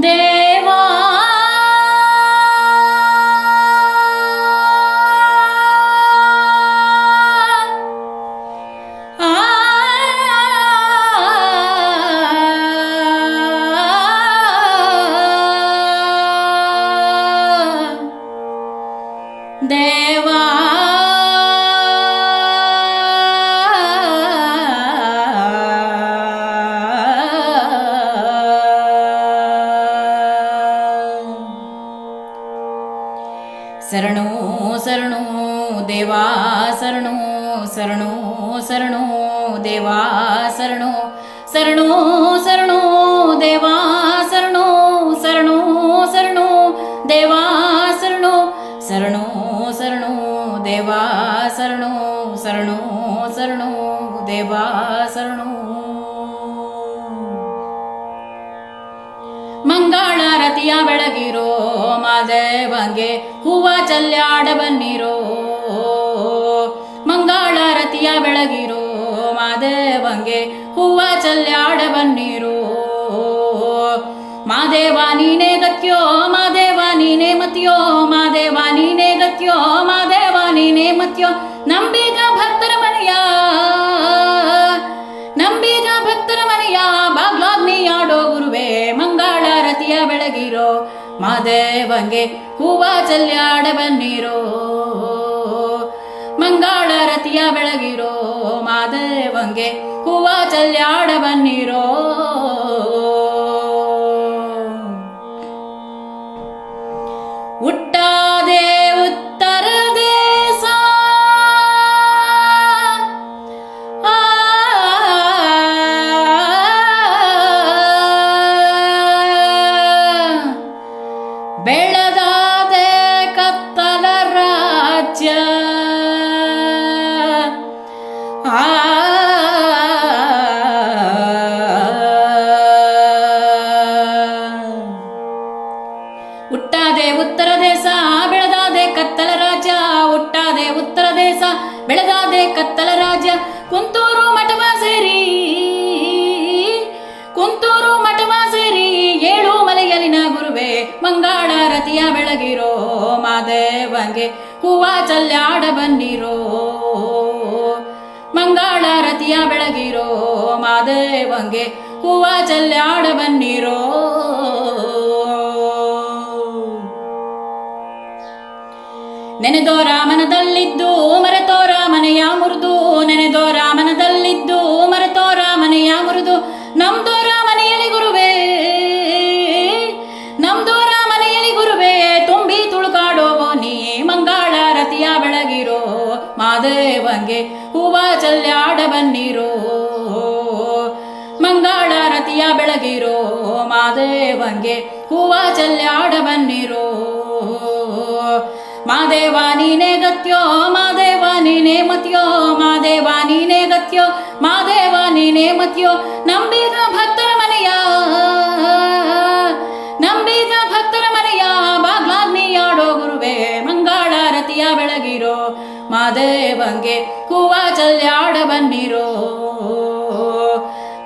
ദേവാ. ദേവാ. ದೇವಾ ಶರಣು ಶರಣು ದೇವಾ ಶರಣು ಶರಣು ಶರಣು ದೇವಾ ಶರಣು ಶರಣು ಶರಣು ದೇವಾ ಶರಣು ಶರಣು ಶರಣು ದೇವಾ ಶರಣು ಶರಣು ಶರಣು ದೇವಾ ಶರಣು ಶರಣು ಶರಣು ದೇವಾ ಶರಣು ಮಂಗಳಾರತಿಯ ಬೆಳಗಿರೋ ಮಾದೇವಂಗೆ ಹೂವ ಚಲ್ಯಾಡ ಬನ್ನಿರೋ ಮಂಗಳಾರತಿಯ ಬೆಳಗಿರೋ ಮಾದೇವಂಗೆ ಹೂವ ಚಲ್ಯಾಡ ಬನ್ನಿರೋ ಮಾದೇವ ನೀನೇ ಗತ್ಯೋ, ಮಾದೇವ ನೀನೇ ಮತ್ಯೋ, ಮಾದೇವ ನೀನೇ ಗತ್ಯೋ, ಮಾದೇವ ನೀನೇ ಮತ್ಯೋ. ನಂಬಿಗ ಭಕ್ತರ ಮನೆಯ ಮಂಗಳಾರತಿಯ ಬೆಳಗಿರೋ ಮಾದೇವಂಗೆ ಹೂವ ಚಲ್ಯಾಡ ಬನ್ನಿರೋ. ಮಂಗಳಾರತಿಯ ಬೆಳಗಿರೋ ಮಾದೇವಂಗೆ ಹೂವ ಚಲ್ಯಾಡ ಬನ್ನಿರೋ. ದೇಶ ಬೆಳೆದಾದೆ ಕತ್ತಲ ರಾಜ ಕುಂತೂರು ಮಠವ ಸೇರಿ. ಕುಂತೂರು ಮಠವ ಸೇರಿ ಏಳು ಮಲೆಯಲಿನ ಗುರುವೆ ರತಿಯ ಬೆಳಗಿರೋ ಮಾದೇವಂಗೆ ಹೂವ ಚಲ್ಯಾಡ ಬನ್ನಿರೋ. ರತಿಯ ಬೆಳಗಿರೋ ಮಾದೇವಂಗೆ ಹೂವ ಚಲ್ಲಾಡ ಬನ್ನಿರೋ. ನೆನೆದೋ ರಾಮನದಲ್ಲಿದ್ದು ಮರೆತೋ ರಾಮನೆಯ ಮುರಿದು, ನೆನೆದೋ ರಾಮನದಲ್ಲಿದ್ದು, ಮರೆತೋ ರಾಮನೆಯ ಮುರಿದು, ನಮ್ದೋ ರಾಮನೆಯಲಿ ಗುರುವೇ. ನಮ್ದೋ ರಾಮನೆಯಲಿ ಗುರುವೇ, ತುಂಬಿ ತುಳುಕಾಡೋ ನೀ ಮಂಗಳಾರತಿಯ ಬೆಳಗಿರೋ ಮಾದೇವಂಗೆ ಹೂವ ಚಲ್ಯಾಡ ಬನ್ನಿರೋ. ಮಂಗಳಾರತಿಯ ಬೆಳಗಿರೋ ಮಾದೇವಂಗೆ ಹೂವ ಚಲ್ಯಾಡ ಬನ್ನಿರೋ. ಮಾದೇವ ನೀನೇ ಮಾದೇವ ನೀನೇ ಮತ್ಯೋ ಮಾದೇವ ನೀನೇ ಗತ್ಯೋ ಮಾದೇವ ನೀನೇ ಮತ್ಯೋ, ನಂಬಿದ ಭಕ್ತರ ಮನೆಯ, ನಂಬಿದ ಭಕ್ತರ ಮನೆಯ ಬಾಗ್ಲಾಗ್ನಿಯಾಡೋ ಗುರುವೇ, ಮಂಗಳಾರತಿಯ ಬೆಳಗಿರೋ ಮಾದೇವಂಗೆ ಕೂವ ಚಲ್ಯಾಡ ಬನ್ನಿರೋ,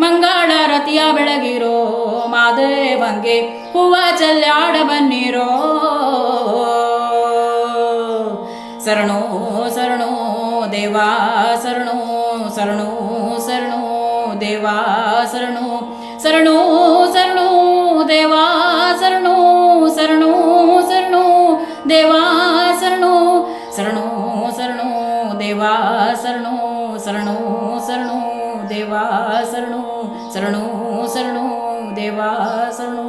ಮಂಗಳಾರತಿಯ ಬೆಳಗಿರೋ ಮಾದೇವಂಗೆ ಹೂವ ಚಲ್ಯಾಡ ಬನ್ನಿರೋ. ಶರಣು ದೇವಾ ಶರಣು ಶರಣು ಶರಣು ದೇವಾ ಶರಣು ಶರಣು ಶರಣು ದೇವಾ ಶರಣು ಶರಣು ಶರಣು ದೇವಾ ಶರಣು ಶರಣು ಶರಣು ದೇವಾ ಶರಣು ಶರಣು ಶರಣು ದೇವಾ ಶರಣು ಶರಣು ಶರಣು ದೇವಾ ಶರಣು